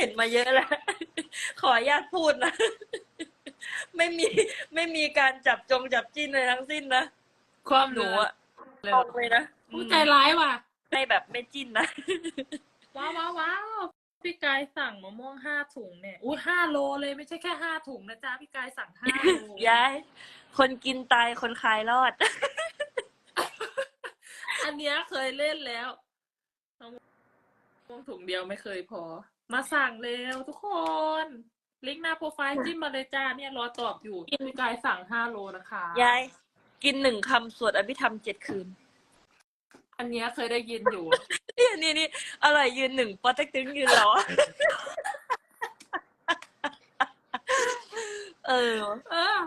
เห็นมาเยอะแล้ว ขออนุญาตพูดนะ ไม่มีไม่มีการจับจงจับจิ้นเลยทั้งสิ้นนะ ความหนูอะเลยบอกเลยนะผู้ใจร้ายว่ะไม่แบบไม่จิ้นนะ ว้าวว้าวว้าวพี่กายสั่งมะม่วงห้าถุงเนี่ย อุ้ยห้าโลเลยไม่ใช่แค่ห้าถุงนะจ๊ะพี่กายสั่งห้าโลย้าย คนกินตายคนคลายรอด อันเนี้ยเคยเล่นแล้วมะม่วงถุงเดียวไม่เคยพอ มาสั่งเร็วทุกคน ลิงก์หน้าโปรไฟล์จิ้มมาเลยจ้าเนี่ยรอตอบอยู่พี่กายสั่งห้าโลนะคะยายกินหนึ่งคำสวดอภิธรรมเจ็ดคืน อันเนี้ยเคยได้ยินอยู่นี่นี่นี่อะไรยืนหนึ่งปอเต็กตึงยืนรอเออ เออ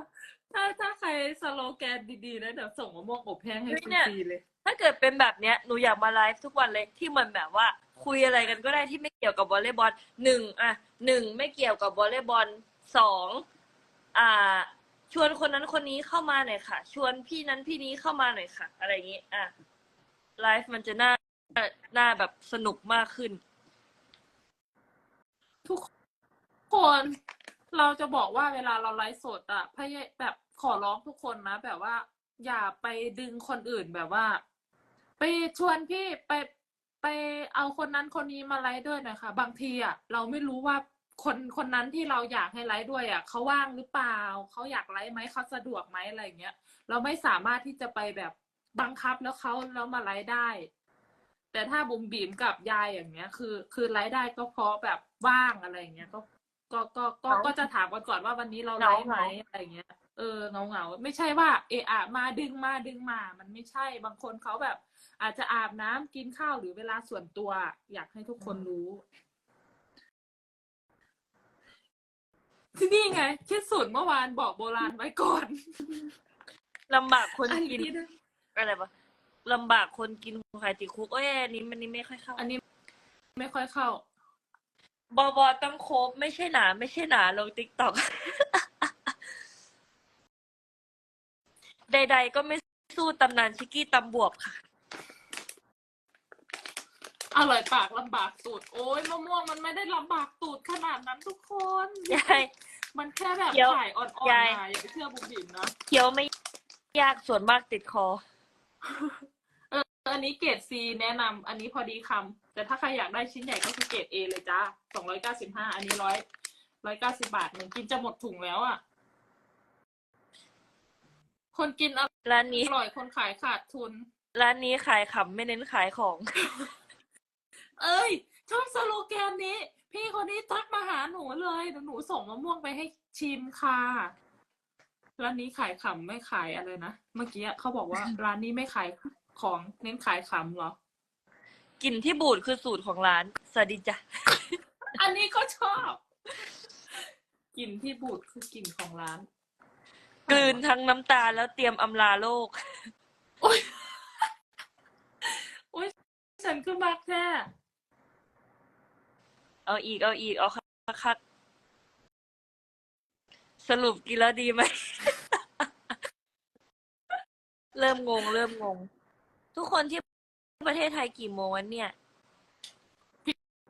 ถ้าถ้าใครสโลแกนดีๆนะเดี๋ยวส่งมะม่วงอบแห้งให้เฮ้ยฟเนี่ยรีๆเลย ถ้าเกิดเป็นแบบเนี้ยหนูอยากมาไลฟ์ทุกวันเลยที่มันแบบว่า คุยอะไรกันก็ได้ที่ไม่เกี่ยวกับวอลเลย์บอลหนึ่งอะหนึ่งไม่เกี่ยวกับวอลเลย์บอลสองอ่า ชวนคนนั้นคนนี้เข้ามาหน่อยค่ะ ชวนพี่นั้นพี่นี้เข้ามาหน่อยค่ะ อะไรอย่างงี้ อะไลฟ์มันจะน่าน่าแบบสนุกมากขึ้น ทุกคนเราจะบอกว่าเวลาเราไลฟ์สดอะพยแบบขอร้องทุกคนนะ แบบว่า อย่าไปดึงคนอื่นแบบว่า ไปชวนพี่ไป ไปเอาคนนั้นคนนี้มาไลฟ์ด้วยหน่อยค่ะ บางทีอะเราไม่รู้ว่าคนคนนั้นที่เราอยากให้ไลฟ์ด้วยอะเขาว่างหรือเปล่าเขาอยากไลฟ์ไหมเขาสะดวกไหมอะไรอย่างเงี้ย เราไม่สามารถที่จะไปแบบบังคับแล้วเขาแล้วมาไลฟ์ได้ แต่ถ้าบุ๋มบีมกับยายอย่างเงี้ย คือ คือไลฟ์ได้ก็เพราะแบบว่างอะไรอย่างเงี้ยก็ก็ก็ก็เหงาก็จะถามกันก่อนว่าวันนี้เราไลฟ์ไหมเหงาอะไรอย่างเงี้ย เออเงาเงาๆไม่ใช่ว่า เอะอะมาดึงมาดึงมา มันไม่ใช่บางคนเขาแบบ อาจจะอาบน้ำกินข้าวหรือเวลาส่วนตัว อยากให้ทุกคนรู้ ที่นี่ไงคิดสูตรเมื่อวานบอกโบราณไว้ก่อนลำบากคนอันกินนี้นะอะไรปะลำบากคนกินไข่ติดคุกเอ้ยอันนี้มันนี่ไม่ค่อยเข้า อันนี้ ไม่ค่อยเข้า บอบอต้องโคบไม่ใช่หนา ไม่ใช่หนาลงติ๊กต็อก ใด ๆ ก็ไม่สู้ตำนานชิกกี้ตำบวบค่ะ อร่อยปากลำบากตูด โอ้ยมะม่วงมันไม่ได้ลำบากตูดขนาดนั้นทุกคน ยาย มันแค่แบบเดี๋ยวถ่ายอ่อนๆยายมาอย่าไปเชื่อบุ๋มบิ๋มนะ เคี้ยวไม่ยากส่วนมากติดคอ เออ อันนี้เกรด C แนะนำอันนี้พอดีคำ แต่ถ้าใครอยากได้ชิ้นใหญ่ก็คือเกรด A เลยจ้าสองร้อยเก้าสิบห้า อันนี้ร้อยร้อยเก้าสิบาทหนึ่งกินจะหมดถุงแล้วอะ คนกินอร้านนี้ร่อยคนขายขาดทุน ร้านนี้ขายขำไม่เน้นขายของ เอ้ยชอบสโลแกนนี้ พี่คนนี้ทักมาหาหนูเลยเดี๋ยวหนูส่งมะม่วงไปให้ชิมค่ะ ร้านนี้ขายขำไม่ขายอะไรนะ เมื่อกี้เขาบอกว่า ร้านนี้ไม่ขายของเน้นขายขำเหรอ กลิ่นที่บูดคือสูตรของร้าน สวัสดีจ้ะ อันนี้ก็ชอบ กลิ่นที่บูดคือกลิ่นของร้าน กลืนทั้งน้ำตาแล้วเตรียมอำลาโลก โอ้ยโอ้ยฉันคือมักแท้เอาอีก เอาอีก เอาคักๆสรุปกินแล้วดีไหม เริ่มงง เริ่มงง ทุกคนที่ประเทศไทยกี่โมงวันเนี่ย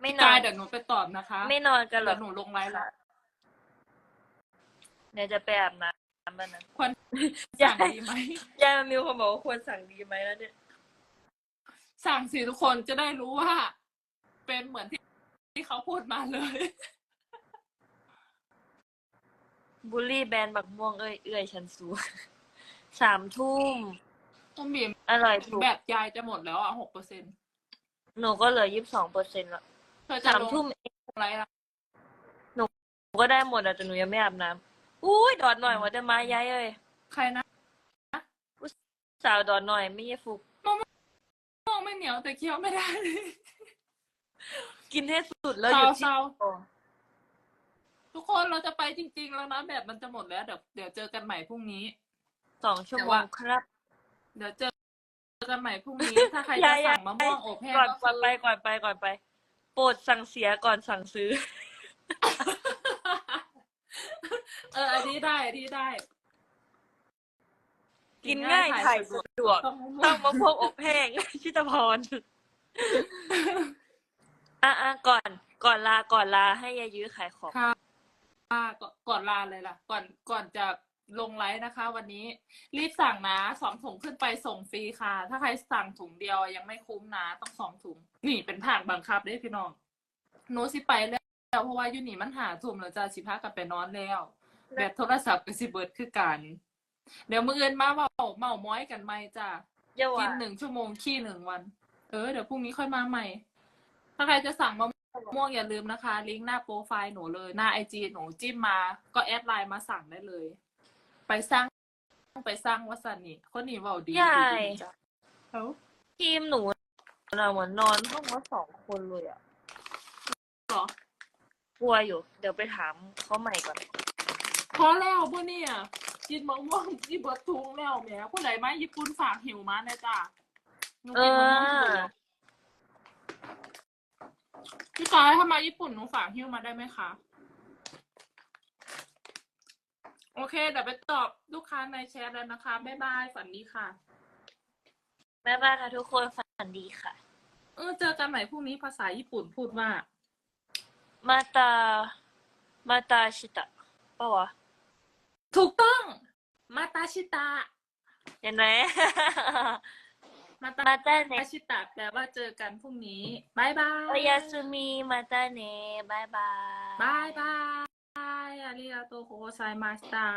ไม่นอกายนเดี๋ยวหนูไปตอบนะคะไม่นอนกันเหรเดี๋อยวหนูลงไลน์แล้วเดี๋ยวจะไปอาบน้ำแล้วนะควรยาสั่งยดีไหมยายมันมีคนบอกว่าควรสั่งดีไหมแล้วเนี่ย สั่งสิทุกคนจะได้รู้ว่า เป็นเหมือนที่ที่เขาพูดมาเลยบูลลี่แบรนด์บักม่วงเอ้ยเอ้ยฉันสูสามทุ่มต้องบีมอร่อยถูกแบบยายจะหมดแล้วอะหกเปอร์เซ็นต์หนูก็เหลือยี่สิบสองเปอร์เซ็นต์ละเธอจะสามลงทุ่มอะไรล่ะหนูก็ได้หมดอะแต่หนูยังไม่อาบน้ำ อุ้ยดอดหน่อยว่าจะมายายเอ้ยใครนะสาวดอดหน่อยไม่ใช่ฟุกมองไม่เหนียวแต่เคี้ยวไม่ได้เลยกินให้สุดแล้วหเศยุร้าดที่เศร้าทุกคนเราจะไปจริง ๆ แล้วนะแบบมันจะหมดแล้วเดี๋ยวเดี๋ยวเจอกันใหม่พรุ่งนี้สองชั่วแต่โมว่างครับ เดี๋ยวเจอกันใหม่พรุ่งนี้ถ้าใครอจะย่าอย่าสั่งมะม่วงอบแห้งก่อนก็ก่อนคือไปก่อนไปก่อนไป โปรดสั่งเสียก่อนสั่งซื้อ เอออันนี้ได้อันนี้ได้ กินง่ายถ่ายสะดวกต้องมะม่วต้องงมาพวกอบแห้งชิตาพรอะอะก่อน ก่อนลาก่อนลาให้ยายยื้อขายของค่ะค่ะก่อนก่อนลาเลยล่ะ ก่อนก่อนจะลงไลฟ์นะคะ วันนี้รีบสั่งนะสองถุงขึ้นไปส่งฟรีค่ะ ถ้าใครสั่งถุงเดียวยังไม่คุ้มนะ ต้องสองถุง นี่เป็นทางบังคับเด้พี่น้องหนูสิไปแล้ว เพราะว่าอยู่นี่มันหาทุ่มแล้วจ้าสิพากันไปนอนแล้ว แบตโทรศัพท์กับสิเบิร์ดคือกัน เดี๋ยวมื้ออื่นมาเมาเมาม้อยกันไหมจ้าเยากิว่ะนหนึ่งชั่วโมงขี้หนึ่งวัน เออเดี๋ยวพรุ่งนี้ค่อยมาใหม่ ถ้าใครจะสั่งมะม่วงอย่าลืมนะคะ ลิงก์หน้าโปรไฟล์หนูเลย หน้าไอจีหนูจิ้มมา ก็แอดไลน์มาสั่งได้เลย ไปสร้างไปสร้างวัสันนี่คนนี้เว่าดีใหญ่ดีจ้ะเอ้าทีมหนูน่ะเหมือนนอนห้องละสองคนเลยอะเหรอกลัวอยู่ เดี๋ยวไปถามเขาใหม่ก่อน พอแล้วบ่เนี่ยกินมะม่วงที่เบิร์ดทุงแล้วแหมผู้ใดมาญี่ปุ่นฝากหิวมาแน่จ้ะหนูกินมะม่วงที่เบิร์ดแล้วพี่กายถ้ามาญี่ปุ่นหนูฝากหิ้วมาได้ไหมคะ โอเคเดี๋ยวไปตอบลูกค้าในแชทแล้วนะคะ บ๊ายบาย ฝันดีค่ะแม่บ้านค่ะทุกคนฝันดีค่ะ เออเจอกันใหม่พรุ่งนี้ภาษาญี่ปุ่นพูดว่า มาตา มาตาชิตะปะวะ ถูกต้อง มาตาชิตะ เห็นไหม มาตามาตาเนะชิตะแปลว่าเจอกันพรุ่งนี้บายบายโอยาสุมิมาตาเนะบายบายบายบายอาริยาโตโคไซมาสตา